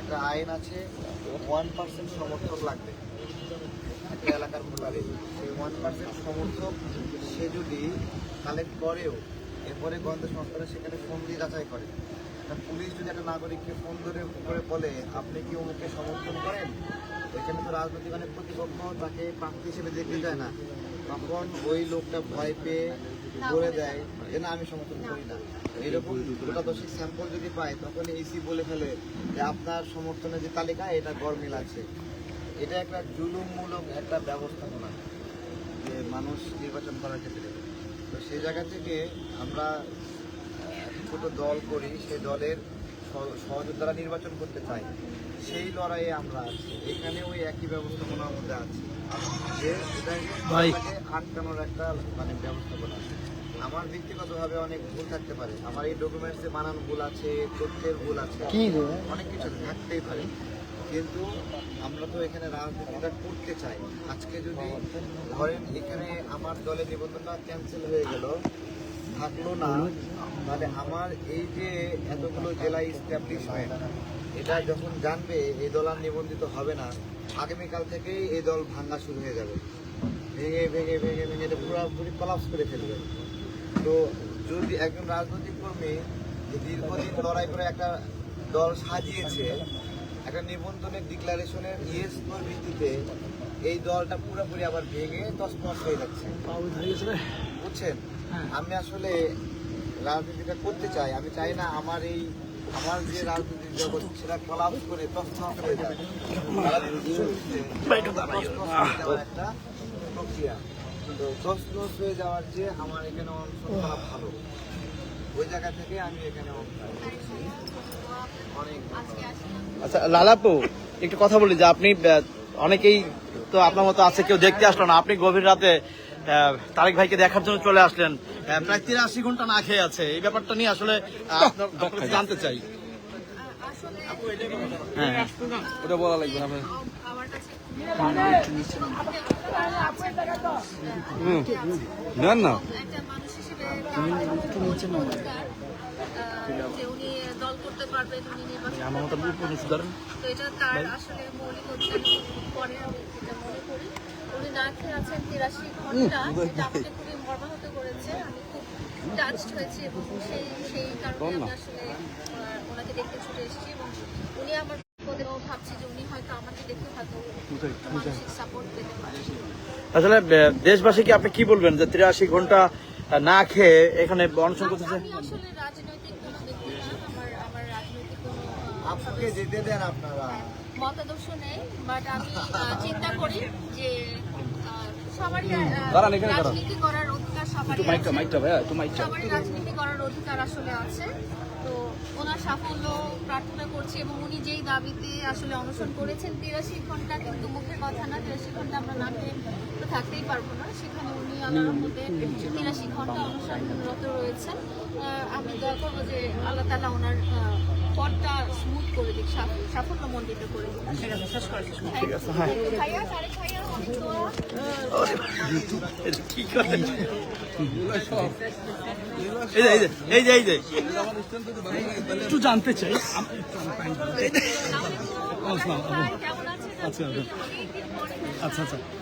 একটা আইন আছে ওয়ান পার্সেন্ট সমর্থক লাগবে। একটা এলাকার ভোটারে সেই ওয়ান পার্সেন্ট সমর্থক, সে যদি কালেক্ট করেও, এরপরে গন্ধ সংস্থারা সেখানে ফোন দিয়ে যাচাই করে। পুলিশ যদি একটা নাগরিককে ফোন ধরে করে বলে, আপনি কি অমুককে সমর্থন করেন? এখানে তো রাজনৈতিক অনেক প্রতিপক্ষ তাকে প্রার্থী হিসেবে দেখতে যায় না। তখন ওই লোকটা ভয় পেয়ে বলে দেয় যে না আমি সমর্থন করি না। এরকম গোটা দশিক স্যাম্পল যদি পায় তখন ইসি বলে ফেলে যে আপনার সমর্থনের যে তালিকা এটা গরমিল আছে। এটা একটা জুলুমমূলক একটা ব্যবস্থাপনা যে মানুষ নির্বাচন করার ক্ষেত্রে। তো সেই জায়গা থেকে আমরা ছোট দল করি সেই দলের সহযোদ্ধারা নির্বাচন করতে চাই সেই লড়াইয়ে আমরা আছি। এখানে ওই একই ব্যবস্থাপনার মধ্যে আছি। যে আটকানোর একটা মানে ব্যবস্থাপনা। আমার ব্যক্তিগতভাবে অনেক ভুল থাকতে পারে। আমার এই ডকুমেন্টসে বানানো ভুল আছে তথ্যের ভুল আছে অনেক কিছু থাকতেই পারে। কিন্তু আমরা তো এখানে রাজনীতিটা করতে চাই। আজকে যদি ধরেন এখানে আমার দলের নিবন্ধনটা ক্যান্সেল হয়ে গেল থাকল না, তাহলে আমার এই যে এতগুলো জেলা ইস্টাবলিশমেন্ট এটা যখন জানবে, এই দল আর নিবন্ধিত হবে না, আগামীকাল থেকেই এই দল ভাঙা শুরু হয়ে যাবে। ভেঙে ভেঙে ভেঙে ভেঙে এটা পুরোপুরি কলাপস করে ফেলবে। তো যদি একজন রাজনৈতিক কর্মী দীর্ঘদিন লড়াই করে একটা দল সাজিয়েছে, একটা নিবন্ধনের ডিক্লারেশনের ইয়েস ভিত্তিতে এই দলটা পুরোপুরি আবার ভেঙে তসমস হয়ে যাচ্ছে। বুঝছেন? আমি আসলে রাজনীতিটা করতে চাই। আমি চাই না আমার এই আমার যে রাজনৈতিক জগৎ সেটা কলাপস করে হয়ে হয়ে একটা প্রক্রিয়া। তো হয়ে যাওয়ার যে আমার এখানে করা ভালো। ওই জায়গা থেকে আমি এখানে অনেক আচ্ছা লালাপু একটু কথা বলি যে আপনি অনেকেই তো আপনার মতো আছে কেউ দেখতে আসলো না। আপনি গভীর রাতে তারেক ভাইকে দেখার জন্য চলে আসলেন। প্রায় তিরাশি ঘণ্টা না খেয়ে আছে। এই ব্যাপারটা নিয়ে আসলে জানতে চাই। হ্যাঁ হ্যাঁ। ওটা বলা লাগবে না না একটা মানুষ হিসেবে চমৎকার, আহ, যে উনি দল করতে পারবেন উনি নির্বাচন আমার মতো সুধারণ তো এটা তার আসলে মৌলিক অধিকার পরে আমি যেটা মনে করি উনি না খেয়ে আছেন তিরাশি ঘণ্টা যেটা আমাকে খুবই মর্মাহত করেছে আমি খুব টাচড হয়েছি এবং সেই সেই কারণে আমি আসলে আহ, ওনাকে দেখতে ছুটে এসেছি এবং উনি আমার ভাবছি যে উনি হয়তো আমাকে দেখে হয়তো মানসিক সাপোর্ট পেতে পারে। আসলে দেশবাসীকে আপনি কি বলবেন যে তিরাশি ঘণ্টা না খেয়ে এখানে অনশন করতেছে? আমি আসলে রাজনৈতিক কোনো ব্যক্তি না আমার আমার রাজনৈতিক কোনো আহ, যেতে দেন আপনারা। মতাদর্শ নেই বাট আমি চিন্তা করি যে দাঁড়ান, এখানে দাঁড়ান। রাজনীতি করার অধিকার সবারই মাইকটা। মাইকটা ভাইয়া একটু মাইকটা সবারই রাজনীতি করার অধিকার আসলে আছে। তো ওনার সাফল্য প্রার্থনা করছি এবং উনি যেই দাবিতে আসলে অনশন করেছেন তিরাশি ঘণ্টা কিন্তু মুখের কথা না তিরাশি ঘণ্টা আমরা না খেয়ে তো থাকতেই পারব না। সেখানে উনি আল্লাহ রহমতে তিরাশি ঘণ্টা অনুসরণরত রয়েছেন। আমি দয়া করব যে আল্লাহ তালা ওনার পথটা স্মুথ করে দিক সাফ- সাফল্যমণ্ডিত করে দিক। ঠিক আছে কি করেন? এই যে, এই যে এই যে একটু জানতে চাই। পরে। দেখা। আচ্ছা আচ্ছা।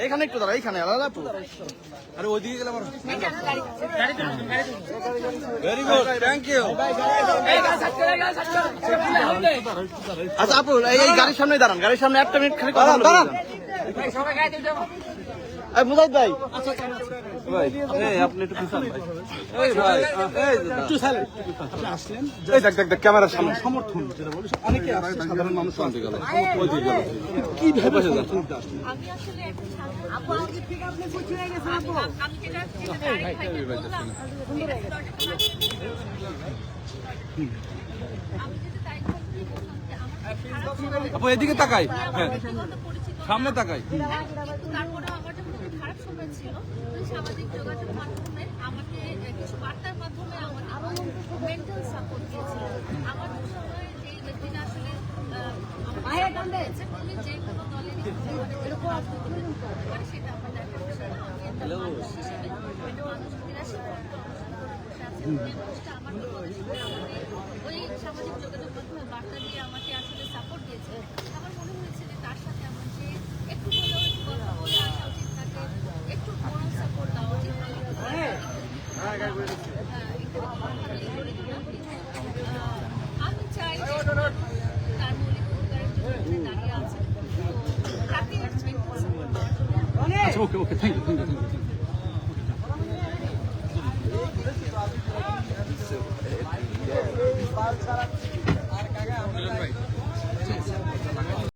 এখানে একটু দাঁড়া এখানে আলাদা আপু আরে ওইদিকে গেলে গেলাম ভেরি গুড থ্যাংক ইউ আচ্ছা আপু এই গাড়ির সামনে দাঁড়ান গাড়ির সামনে একটা মিনিট খালি দাঁড়ান মুজাহিদ ভাই ভাই আপনি একটু পিছান ভাই। একটু আসলেন দেখ দেখ দেখ ক্যামেরার সামনে সমর্থন যেটা বলি অনেকে সাধারণ মানুষ গেল কি ভেবে বসে যান। আমি আসলে আপু, আমি ঠিক আপনি বুঝে গেছেন আপু। আমি যেটা যেটা তারিখ সামনে তাকাই। আমার খুবই খারাপ সময় ছিল সামাজিক মাধ্যমে কিছু বার্তার মাধ্যমে মেন্টাল সাপোর্ট আমার সময় যেই আসলে যে কোনো মানে মানে সেটা মানুষ হিসেবে আমার সামাজিক যোগাযোগ okay okay thank you thank you thank you আর কাকা আমরা